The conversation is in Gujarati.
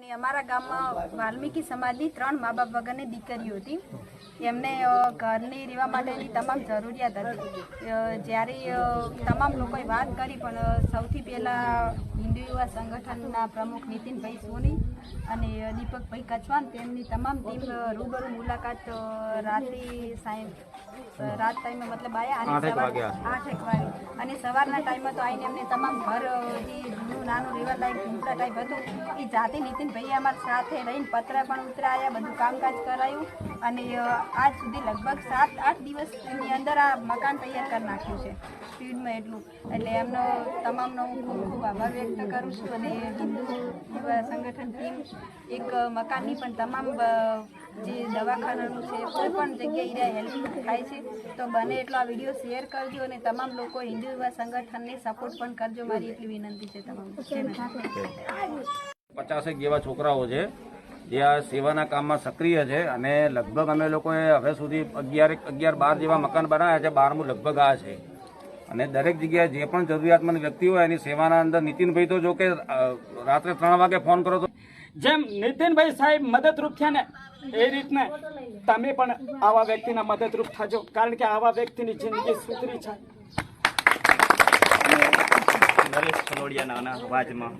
અને અમારા ગામમાં વાલ્મીકી સમાજની ત્રણ મા બાપ વગરની દીકરીઓ હતી. એમને ઘરની રહેવા માટેની તમામ જરૂરિયાત હતી. જ્યારે તમામ લોકોએ વાત કરી પણ સૌથી પહેલાં હિન્દુ યુવા સંગઠનના પ્રમુખ નીતિનભાઈ સોની અને દીપકભાઈ કચવાન તેમની તમામ ટીમ રૂબરૂ મુલાકાત રાત્રે સાંજ રાત ટાઈમે મતલબ આયા અને સવાર આઠ એક વાગે. અને સવારના ટાઈમમાં તો આવીને એમને તમામ ઘર જે નાનું રેવા લાયક ઝૂંપડા ટાઈપ હતું એ જાતે નીતિનભાઈ અમારા સાથે રહીને પત્ર પણ ઉતરાયા બધું કામકાજ કરાયું. અને આજ સુધી લગભગ સાત આઠ દિવસની અંદર આ મકાન તૈયાર કરી નાખ્યું છે. સ્પીડમાં એટલું. એટલે એમનો તમામનો હું ખૂબ ખૂબ આભાર વ્યક્ત કરું છું. અને હિન્દુ સંગઠન ટીમ એક મકાનની પણ તમામ જે દવાખાનાનું છે કોઈ પણ જગ્યાએ હેલ્પ થાય છે તો બને એટલો આ વીડિયો શેર કરજો અને તમામ લોકો હિન્દુ યુવા સંગઠનને સપોર્ટ પણ કરજો. મારી એટલી વિનંતી છે તમામ. પચાસેક જેવા છોકરાઓ છે, જે આ સેવાના કામમાં સક્રિય છે અને લગભગ અમે લોકોએ હવે સુધી અગિયાર અગિયાર બાર જેવા મકાન બનાવ્યા છે, બારમું લગભગ આ છે. અને દરેક જગ્યાએ જે પણ જરૂરિયાતમંદ વ્યક્તિ હોય એની સેવાના અંદર નીતિનભાઈ તો જો કે રાત્રે ત્રણ વાગે ફોન કરો તો જેમ નીતિનભાઈ સાહેબ મદદરૂપ થયા ને, એ રીતને તમે પણ આવા વ્યક્તિના મદદરૂપ થાજો. કારણ કે આવા વ્યક્તિની જિંદગી સુધરી છે નરેશ કલોડિયાના અવાજમાં